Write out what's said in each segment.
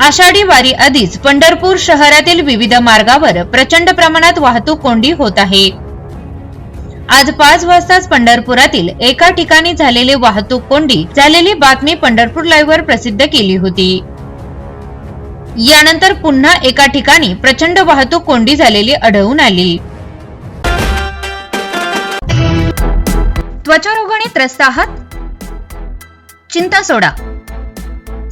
आषाढी वारी आधीच पंढरपूर शहरातील विविध मार्गावर प्रचंड प्रमाणात वाहतूक कोंडी होत आहे. आज पाच वाजताच पंढरपुरातील एका ठिकाणी झालेली वाहतूक कोंडी झालेली बातमी पंढरपूर लाईव्ह वर प्रसिद्ध केली होती. यानंतर पुन्हा एका ठिकाणी प्रचंड वाहतूक कोंडी झालेली आढळून आली. त्वचारोगाने त्रस्त आहात? चिंता सोडा.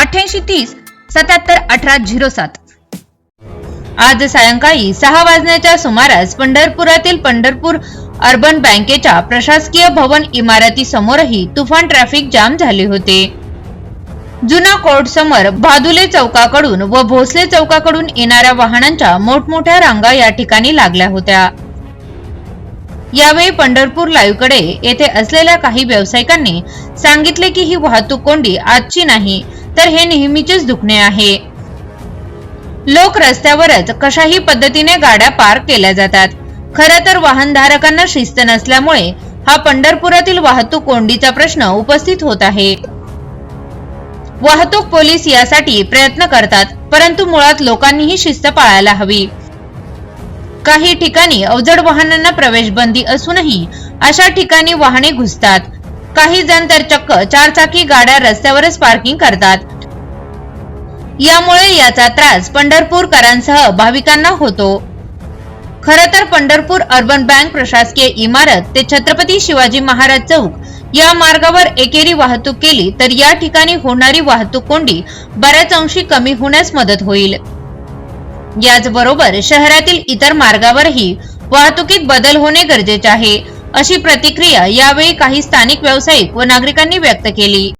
अठ्ठ्याऐंशी तीस सत्याहत्तर अठरा झिरो सात. आज सायंकाळी सहा वाजण्याच्या सुमारास पंढरपुरातील पंढरपूर अर्बन बँकेच्या प्रशासकीय भवन इमारती समोरही तुफान ट्रॅफिक जाम झाले होते. जुना कोर्ट समोर भादुले चौकाकडून व भोसले चौकाकडून येणाऱ्या वाहनांच्या मोठमोठ्या रांगा या ठिकाणी लागल्या होत्या. यावेळी पंढरपूर लाईव्हकडे येथे असलेल्या काही व्यावसायिकांनी सांगितले की ही वाहतूक कोंडी आजची नाही तर हे नेहमीचेच दुखणे आहे. लोक रस्त्यावरच कशाही पद्धतीने गाड्या पार्क केल्या जातात. खर तर वाहनधारकांना शिस्त नसल्यामुळे हा पंढरपुरातील वाहतूक कोंडीचा प्रश्न उपस्थित होत आहे. वाहतूक पोलीस यासाठी प्रयत्न करतात परंतु मुळात लोकांनीही शिस्त पाळायला हवी. काही ठिकाणी अवजड वाहनांना प्रवेश बंदी असूनही अशा ठिकाणी वाहने घुसतात. काही जण तर चक्क चारचाकी गाड्या रस्त्यावरच पार्किंग करतात. यामुळे याचा त्रास पंढरपूरकरांसह भाविकांना होतो. खर तर पंढरपूर अर्बन बँक प्रशासकीय इमारत ते छत्रपती शिवाजी महाराज चौक या मार्गावर एकेरी वाहतूक केली तर या ठिकाणी होणारी वाहतूक कोंडी बऱ्याच अंशी कमी होण्यास मदत होईल. याचबरोबर शहरातील इतर मार्गावरही वाहतुकीत बदल होणे गरजेचे आहे. अशी प्रतिक्रिया यावेळी काही स्थानिक व्यावसायिक व नागरिकांनी व्यक्त केली.